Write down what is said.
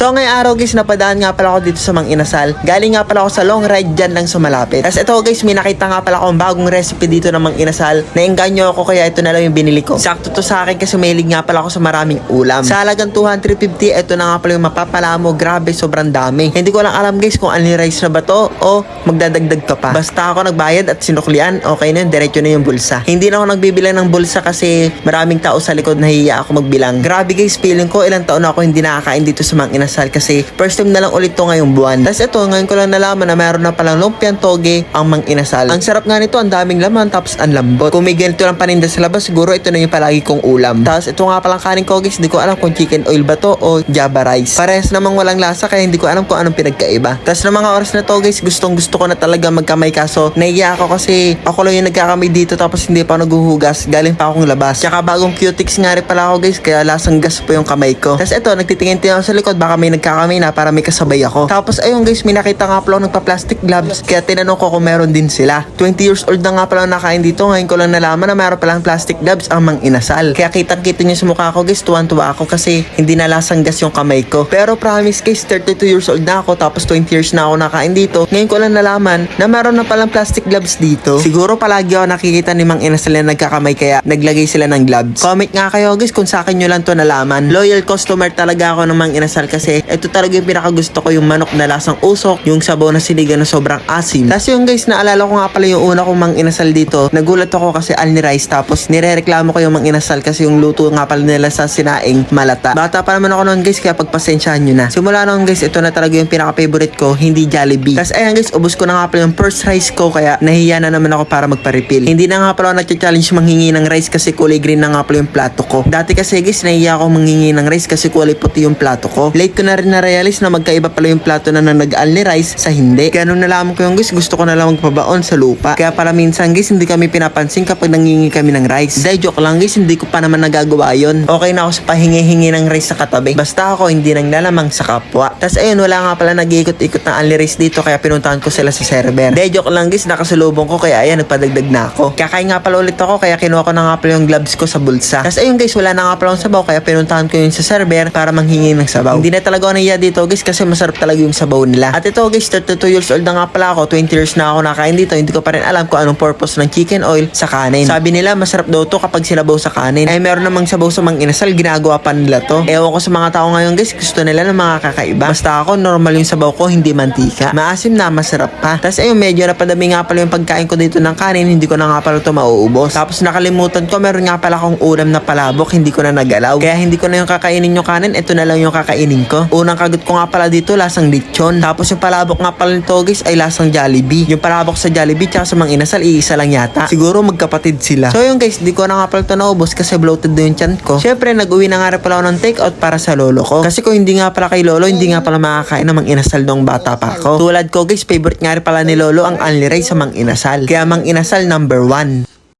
So ngayong araw guys, napadaan nga pala ako dito sa Mang Inasal. Galing nga pala ako sa long ride dyan lang sa malapit. Tapos ito guys, may nakita nga pala akong bagong recipe dito ng Mang Inasal. Naengganyo ako kaya ito na lang yung binili ko. Sakto to sa akin kasi mahilig nga pala ako sa maraming ulam. Sa halagang 250, ito na nga pala yung mapapala mo. Grabe, sobrang dami. Hindi ko lang alam guys kung only rice na ba to o magdadagdag ka pa. Basta ako nagbayad at sinuklian, okay na yun, diretso na yung bulsa. Hindi na ako nagbibilang ng bulsa kasi maraming tao sa likod nahiya ako magbilang. Grabe guys, feeling ko ilang taon na ako hindi nakakain dito sa Mang Inasal kasi first time na lang ulit to ngayong buwan. Tapos ito, ngayon ko lang nalaman na meron na palang lumpiang toge ang Mang Inasal. Ang sarap nga nito, ang daming laman tapos ang lambot. Kung may ganito lang paninda sa labas, siguro ito na yung palagi kong ulam. Tapos ito nga palang kanin ko guys, hindi ko alam kung chicken oil ba to o java rice. Parehas namang walang lasa kaya hindi ko alam kung anong pinagkaiba. Tapos ng mga oras na to guys, gustong gusto ko na talaga magkamay kaso naiya ako kasi ako lang yung nagkakamay dito tapos hindi pa naguhugas. Galing pa akong labas. Tsaka bagong cutics nga rin pala ako guys kaya lasang gas po yung kamay ko. Tapos ito, nagtitingin-tingin ako sa likod baka may nagkakamay na para may kasabay ako. Tapos ayun guys, may nakita nga pala nagpa-plastic gloves kaya tinanong ko kung meron din sila. 20 years old na nga pala nakain dito. Ngayon ko lang nalaman na meron palang plastic gloves ang mang inasal. Kaya kitang-kita niyo sa mukha ko guys, tuwan-tuwa ako kasi hindi na lasang gas yung kamay ko. Pero promise guys, 32 years old na ako tapos 20 years na ako nakain dito. Ngayon ko lang nalaman na meron na palang plastic gloves dito. Siguro palagi ako nakikita ni Mang Inasal na nagkakamay kaya naglagay sila ng gloves. Comment nga kayo guys kung sa akin nyo lang to nalaman. Loyal customer talaga ako ng Mang Inasal kasi ito talaga yung pinakagusto ko yung manok na lasang usok, yung sabaw na sinigang na sobrang asim. Tapos yung guys, naalala ko nga pala yung una kong Mang Inasal dito. Nagulat ako kasi alni rice tapos nirereklamo ko yung Mang Inasal kasi yung luto nga pala nila sa sinaing malata. Bata pa naman ako noon guys kaya pagpasensyahan nyo na. Simula noon guys, ito na talaga yung pinaka-favorite ko, hindi Jollibee. Tapos ayan guys, ubos ko na nga pala yung first rice ko kaya nahiya na naman ako para magpa-refill. Hindi na nga pala ako nag-challenge manghingi ng rice kasi kulay green na nga pala yung plato ko. Dati kasi guys, nahiya ako manghingi ng rice kasi kulay puti yung plato ko. Late ko na rin na-realize na magkaiba pala yung plato na nag-al ni rice sa hindi. Ganun na lamang ko yung guys, gusto ko na lang magpabaon sa lupa. Kaya para minsan guys, hindi kami pinapansin kapag nangingi kami ng rice. Dahil joke lang guys, hindi ko pa naman nagagawa yon. Okay na ako sa pahingi-hingi ng rice sa katabi. Basta ako hindi nang lalamang sa kapwa. Tapos ayun, wala nga pala nag-iikot-ikot ng only rice dito kaya pinuntahan ko sila sa server. Dahil joke lang guys, nakasalubong ko kaya ayan, nagpadagdag na ako. Kakain nga pala ulit ako kaya kinuha ko na nga pala yung gloves ko sa bulsa. Tapos ayun guys, wala na nga pala akong sabaw kaya pinuntahan ko yun sa server para manghingi ng sabaw. Hindi na talaga ako nahiya dito guys kasi masarap talaga yung sabaw nila. At ito guys, 32 years old na nga pala ako, 20 years na ako nakain dito, hindi ko pa rin alam kung anong purpose ng chicken oil sa kanin. Sabi nila masarap daw to kapag sinabaw sa kanin. Ay meron namang sabaw sa mang inasal, ginagawa pa nila to. Ewan ko sa mga tao ngayon guys, gusto nila ng mga kakaiba. Basta ako, normal yung sabaw ko, hindi mantika. Maasim na, masarap pa. Tapos ayun, medyo napadami nga pala yung pagkain ko dito ng kanin, hindi ko na nga pala to mauubos. Tapos nakalimutan ko, meron nga pala akong ulam na palabok, hindi ko na nagalaw. Kaya hindi ko na yung kakainin yung kanin, ito na lang yung kakainin ko. Unang kagat ko nga pala dito, lasang lechon. Tapos yung palabok nga pala nito guys, ay lasang Jollibee. Yung palabok sa Jollibee, tsaka sa Mang Inasal, iisa lang yata. Siguro magkapatid sila. So yun guys, di ko na nga pala ito naubos kasi bloated na yung chan ko. Syempre, nag-uwi na nga rin pala ako ng takeout para sa lolo ko. Kasi kung hindi nga pala kay lolo, hindi nga pala makakain ng Mang Inasal nung bata pa ako. Tulad ko guys, favorite nga rin pala ni lolo ang only rice sa Mang Inasal. Kaya Mang Inasal number one.